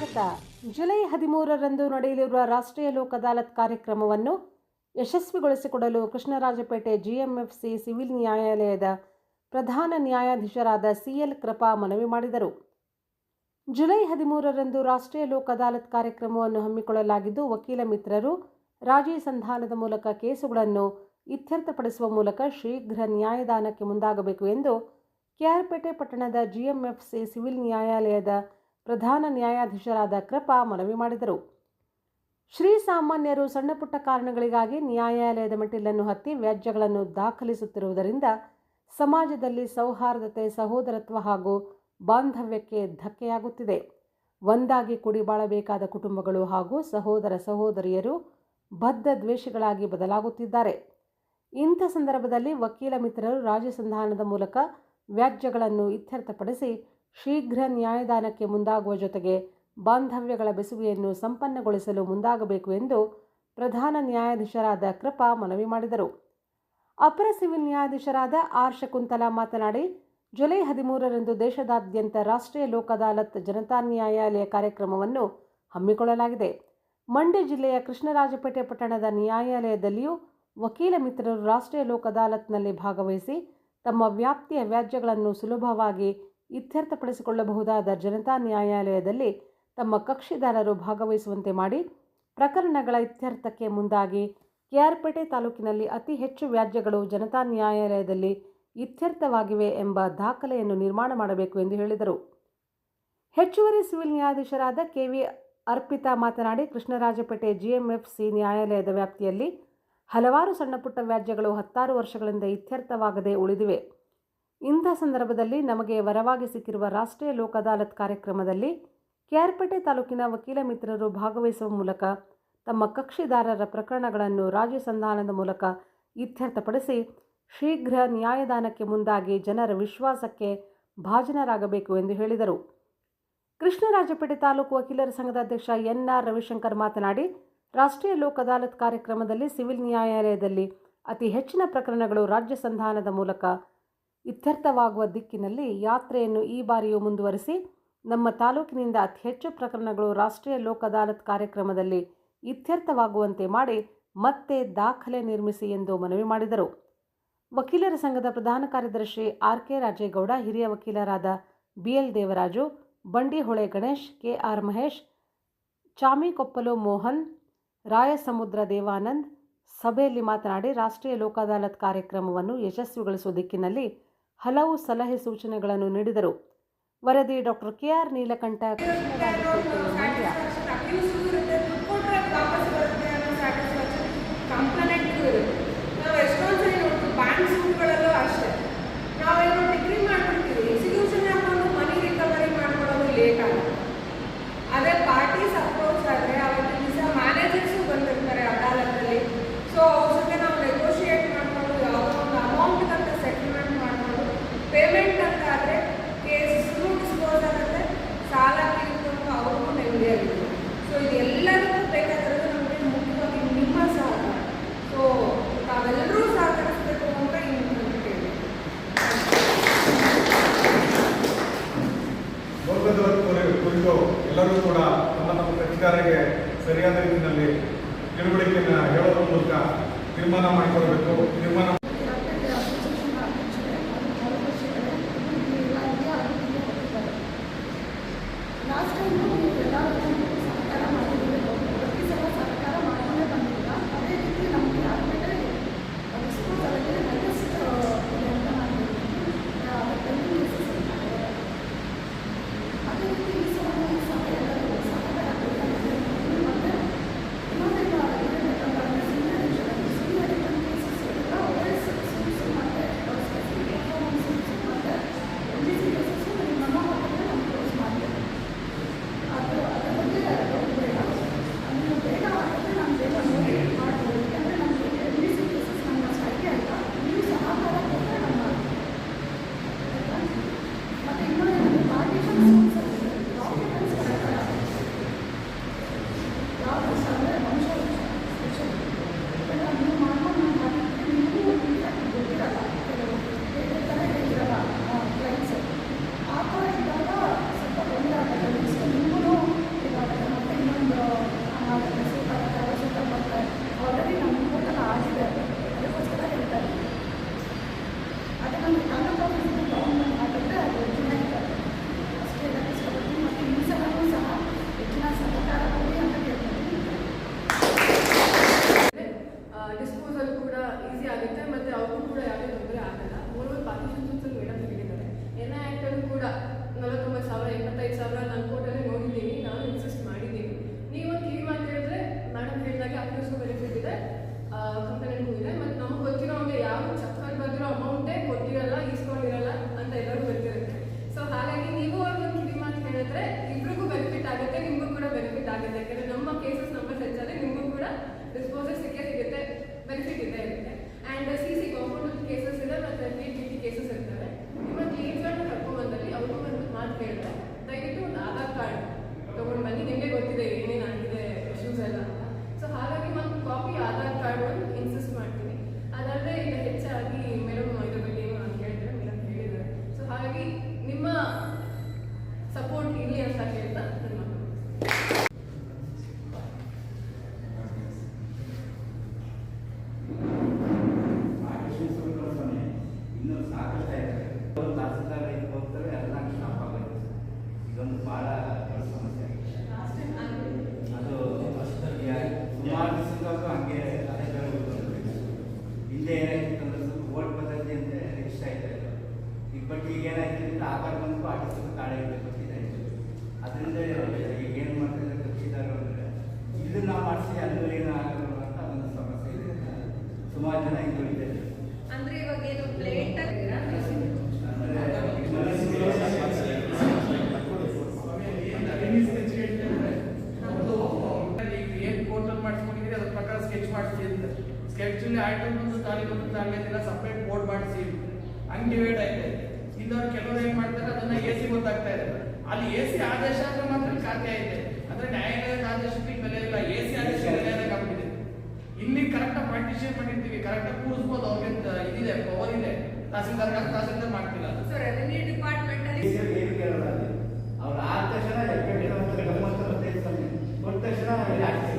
ಸ್ವಾಗತ. ಜುಲೈ ಹದಿಮೂರರಂದು ನಡೆಯಲಿರುವ ರಾಷ್ಟ್ರೀಯ ಲೋಕ್ ಅದಾಲತ್ ಕಾರ್ಯಕ್ರಮವನ್ನು ಯಶಸ್ವಿಗೊಳಿಸಿಕೊಡಲು ಕೃಷ್ಣರಾಜಪೇಟೆ ಜಿಎಂಎಫ್ಸಿ ಸಿವಿಲ್ ನ್ಯಾಯಾಲಯದ ಪ್ರಧಾನ ನ್ಯಾಯಾಧೀಶರಾದ ಸಿಎಲ್ ಕೃಪಾ ಮನವಿ ಮಾಡಿದರು. ಜುಲೈ ಹದಿಮೂರರಂದು ರಾಷ್ಟ್ರೀಯ ಲೋಕದಾಲತ್ ಕಾರ್ಯಕ್ರಮವನ್ನು ಹಮ್ಮಿಕೊಳ್ಳಲಾಗಿದ್ದು, ವಕೀಲ ಮಿತ್ರರು ರಾಜಿ ಸಂಧಾನದ ಮೂಲಕ ಕೇಸುಗಳನ್ನು ಇತ್ಯರ್ಥಪಡಿಸುವ ಮೂಲಕ ಶೀಘ್ರ ನ್ಯಾಯದಾನಕ್ಕೆ ಮುಂದಾಗಬೇಕು ಎಂದು ಕೆಆರ್ಪೇಟೆ ಪಟ್ಟಣದ ಜಿಎಂಎಫ್ಸಿ ಸಿವಿಲ್ ನ್ಯಾಯಾಲಯದ ಪ್ರಧಾನ ನ್ಯಾಯಾಧೀಶರಾದ ಕೃಪಾ ಮನವಿ ಮಾಡಿದರು. ಶ್ರೀ ಸಾಮಾನ್ಯರು ಸಣ್ಣಪುಟ್ಟ ಕಾರಣಗಳಿಗಾಗಿ ನ್ಯಾಯಾಲಯದ ಮೆಟ್ಟಿಲನ್ನು ಹತ್ತಿ ವ್ಯಾಜ್ಯಗಳನ್ನು ದಾಖಲಿಸುತ್ತಿರುವುದರಿಂದ ಸಮಾಜದಲ್ಲಿ ಸೌಹಾರ್ದತೆ, ಸಹೋದರತ್ವ ಹಾಗೂ ಬಾಂಧವ್ಯಕ್ಕೆ ಧಕ್ಕೆಯಾಗುತ್ತಿದೆ. ಒಂದಾಗಿ ಕುಡಿ ಬಾಳಬೇಕಾದ ಕುಟುಂಬಗಳು ಹಾಗೂ ಸಹೋದರ ಸಹೋದರಿಯರು ಬದ್ಧ ದ್ವೇಷಗಳಾಗಿ ಬದಲಾಗುತ್ತಿದ್ದಾರೆ. ಇಂಥ ಸಂದರ್ಭದಲ್ಲಿ ವಕೀಲ ಮಿತ್ರರು ರಾಜಸಂಧಾನದ ಮೂಲಕ ವ್ಯಾಜ್ಯಗಳನ್ನು ಇತ್ಯರ್ಥಪಡಿಸಿ ಶೀಘ್ರ ನ್ಯಾಯದಾನಕ್ಕೆ ಮುಂದಾಗುವ ಜೊತೆಗೆ ಬಾಂಧವ್ಯಗಳ ಬೆಸುಗೆಯನ್ನು ಸಂಪನ್ನಗೊಳಿಸಲು ಮುಂದಾಗಬೇಕು ಎಂದು ಪ್ರಧಾನ ನ್ಯಾಯಾಧೀಶರಾದ ಕೃಪಾ ಮನವಿ ಮಾಡಿದರು. ಅಪರ ಸಿವಿಲ್ ನ್ಯಾಯಾಧೀಶರಾದ ಆರ್ ಶಕುಂತಲಾ ಮಾತನಾಡಿ, ಜುಲೈ ಹದಿಮೂರರಂದು ದೇಶದಾದ್ಯಂತ ರಾಷ್ಟ್ರೀಯ ಲೋಕದಾಲತ್ ಜನತಾ ನ್ಯಾಯಾಲಯ ಕಾರ್ಯಕ್ರಮವನ್ನು ಹಮ್ಮಿಕೊಳ್ಳಲಾಗಿದೆ. ಮಂಡ್ಯ ಜಿಲ್ಲೆಯ ಕೃಷ್ಣರಾಜಪೇಟೆ ಪಟ್ಟಣದ ನ್ಯಾಯಾಲಯದಲ್ಲಿಯೂ ವಕೀಲ ಮಿತ್ರರು ರಾಷ್ಟ್ರೀಯ ಲೋಕದಾಲತ್ ಅದಾಲತ್ನಲ್ಲಿ ಭಾಗವಹಿಸಿ ತಮ್ಮ ವ್ಯಾಪ್ತಿಯ ವ್ಯಾಜ್ಯಗಳನ್ನು ಸುಲಭವಾಗಿ ಇತ್ಯರ್ಥಪಡಿಸಿಕೊಳ್ಳಬಹುದಾದ ಜನತಾ ನ್ಯಾಯಾಲಯದಲ್ಲಿ ತಮ್ಮ ಕಕ್ಷಿದಾರರು ಭಾಗವಹಿಸುವಂತೆ ಮಾಡಿ ಪ್ರಕರಣಗಳ ಇತ್ಯರ್ಥಕ್ಕೆ ಮುಂದಾಗಿ ಕೆಆರ್ಪೇಟೆ ತಾಲೂಕಿನಲ್ಲಿ ಅತಿ ಹೆಚ್ಚು ವ್ಯಾಜ್ಯಗಳು ಜನತಾ ನ್ಯಾಯಾಲಯದಲ್ಲಿ ಇತ್ಯರ್ಥವಾಗಿವೆ ಎಂಬ ದಾಖಲೆಯನ್ನು ನಿರ್ಮಾಣ ಮಾಡಬೇಕು ಎಂದು ಹೇಳಿದರು. ಹೆಚ್ಚುವರಿ ಸಿವಿಲ್ ನ್ಯಾಯಾಧೀಶರಾದ ಕೆವಿ ಅರ್ಪಿತಾ ಮಾತನಾಡಿ, ಕೃಷ್ಣರಾಜಪೇಟೆ ಜಿಎಂಎಫ್ಸಿ ನ್ಯಾಯಾಲಯದ ವ್ಯಾಪ್ತಿಯಲ್ಲಿ ಹಲವಾರು ಸಣ್ಣಪುಟ್ಟ ವ್ಯಾಜ್ಯಗಳು ಹತ್ತಾರು ವರ್ಷಗಳಿಂದ ಇತ್ಯರ್ಥವಾಗದೆ ಉಳಿದಿವೆ. ಇಂಥ ಸಂದರ್ಭದಲ್ಲಿ ನಮಗೆ ವರವಾಗಿ ಸಿಕ್ಕಿರುವ ರಾಷ್ಟ್ರೀಯ ಲೋಕ ಅದಾಲತ್ ಕಾರ್ಯಕ್ರಮದಲ್ಲಿ ಕೆಆರ್ಪೇಟೆ ತಾಲೂಕಿನ ವಕೀಲ ಮಿತ್ರರು ಭಾಗವಹಿಸುವ ಮೂಲಕ ತಮ್ಮ ಕಕ್ಷಿದಾರರ ಪ್ರಕರಣಗಳನ್ನು ರಾಜ್ಯ ಸಂಧಾನದ ಮೂಲಕ ಇತ್ಯರ್ಥಪಡಿಸಿ ಶೀಘ್ರ ನ್ಯಾಯದಾನಕ್ಕೆ ಮುಂದಾಗಿ ಜನರ ವಿಶ್ವಾಸಕ್ಕೆ ಭಾಜನರಾಗಬೇಕು ಎಂದು ಹೇಳಿದರು. ಕೃಷ್ಣರಾಜಪೇಟೆ ತಾಲೂಕು ವಕೀಲರ ಸಂಘದ ಅಧ್ಯಕ್ಷ ಎನ್ ಆರ್ ರವಿಶಂಕರ್ ಮಾತನಾಡಿ, ರಾಷ್ಟ್ರೀಯ ಲೋಕ ಅದಾಲತ್ ಕಾರ್ಯಕ್ರಮದಲ್ಲಿ ಸಿವಿಲ್ ನ್ಯಾಯಾಲಯದಲ್ಲಿ ಅತಿ ಹೆಚ್ಚಿನ ಪ್ರಕರಣಗಳು ರಾಜ್ಯ ಸಂಧಾನದ ಮೂಲಕ ಇತ್ಯರ್ಥವಾಗುವ ದಿಕ್ಕಿನಲ್ಲಿ ಯಾತ್ರೆಯನ್ನು ಈ ಬಾರಿಯೂ ಮುಂದುವರಿಸಿ, ನಮ್ಮ ತಾಲೂಕಿನಿಂದ ಅತಿ ಹೆಚ್ಚು ಪ್ರಕರಣಗಳು ರಾಷ್ಟ್ರೀಯ ಲೋಕದಾಲತ್ ಕಾರ್ಯಕ್ರಮದಲ್ಲಿ ಇತ್ಯರ್ಥವಾಗುವಂತೆ ಮಾಡಿ ಮತ್ತೆ ದಾಖಲೆ ನಿರ್ಮಿಸಿ ಎಂದು ಮನವಿ ಮಾಡಿದರು. ವಕೀಲರ ಸಂಘದ ಪ್ರಧಾನ ಕಾರ್ಯದರ್ಶಿ ಆರ್ ಕೆ ರಾಜೇಗೌಡ, ಹಿರಿಯ ವಕೀಲರಾದ B L Devaraju, Bandihole Ganesh K R Mahesh, Chamikoppalu Mohan, Rayasamudra Devanand ಸಭೆಯಲ್ಲಿ ಮಾತನಾಡಿ, ರಾಷ್ಟ್ರೀಯ ಲೋಕದಾಲತ್ ಕಾರ್ಯಕ್ರಮವನ್ನು ಯಶಸ್ವಿಗೊಳಿಸುವ ದಿಕ್ಕಿನಲ್ಲಿ ಹಲವು ಸಲಹೆ ಸೂಚನೆಗಳನ್ನು ನೀಡಿದರು. ವರದಿ doctor K R Neelakanta Mandya ತೀರ್ಮಾನ ಮಾಡಿಕೊಳ್ಬೇಕು. ನಿರ್ಮಾಣ ಲಾಸ್ಟ್ ಟೈಮು ಜಿಮ್ಸಲ್ಲೂ ಕೂಡ ಈಸಿ ಆಗುತ್ತೆ, ಮತ್ತೆ ಅವ್ರಿಗೂ ಕೂಡ ಯಾವುದೇ ತೊಂದರೆ ಆಗಲ್ಲ. ಮೂರು ಬಾಕಿ ಜಿಮ್ಸಲ್ಲಿ ಮೇಡಮ್ ಹೇಳಿದ್ದಾರೆ. ಎನ್ ಐ ಕೂಡ ನಲವತ್ತೊಂಬತ್ತು ಸಾವಿರ, ಎಪ್ಪತ್ತೈದು ಸಾವಿರ ನನ್ನ ಕೋರ್ಟಲ್ಲಿ ನೋಡಿದ್ದೀನಿ, ನಾನು ಇನ್ಸಿಸ್ಟ್ ಮಾಡಿದ್ದೀನಿ. ನೀವೊಂದು ಕಿವಿ ಮಾತು ಹೇಳಿದ್ರೆ ಮೇಡಮ್ ಹೇಳಿದಾಗ ಅಕ್ಯೂಸ್ ಸುಮಾರು ಜನ ಇದು ಅಂದ್ರೆ ಇವಾಗ ಏನು ಪ್ಲೇಟ್ ಸ್ಕೆಚ್ ಮಾಡಿಸಿ ಸ್ಕೆಚ್ ಅಲ್ಲಿ ಆಯ್ತು ಒಂದು ತಾರೀಕು ಒಂದು ತಾರೀಕು ಸಪ್ರೇಟ್ ಬೋರ್ಡ್ ಮಾಡಿಸಿ ಹಂಗ್ ಡಿವೈಡ್ ಆಯ್ತು ಇನ್ನೊಂದು ಕೆಲವರು ಏನ್ ಮಾಡ್ತಾರೆ ಅದನ್ನ ಎ ಸಿ ಗೊತ್ತಾಗ್ತಾ ಇದೆ ಅಲ್ಲಿ ಎ ಸಿ ಆದೇಶ ಅಂದ್ರೆ ಮಾತ್ರ ಖಾತೆ ಐತೆ ಅಂದ್ರೆ ನ್ಯಾಯಾಲಯದ ಆದೇಶಕ್ಕೆ ಬೆಲೆ ಇಲ್ಲ. ಎ ಸಿ ಆದೇಶ ಬೆಲೆ ಇಲ್ಲಿ ಕರೆಕ್ಟ್ ಪಾರ್ಟಿಷನ್ ಮಾಡಿರ್ತೀವಿ ಕರೆಕ್ಟ್ ಕೂರಿಸ್ಬೋದು ಅವ್ರಿಗೆ ಇದಿದೆ ಪವರ್ ಇದೆ. ತಹಸೀಲ್ದಾರ್ ತಹಸೀಲ್ದಾರ್ ಮಾಡ್ತಿಲ್ಲ ಸರ್ ರೆವಿನ್ಯೂ ಡಿಪಾರ್ಟ್ಮೆಂಟ್ ಅಲ್ಲಿ ಏನು ಕೇಳೋಲ್ಲ ಅವ್ರು ಆದ ತಕ್ಷಣ ಅಂತ ಗಮ್ಮತ್ತು. ಕೊಟ್ಟ ತಕ್ಷಣ ಯಾಕೆ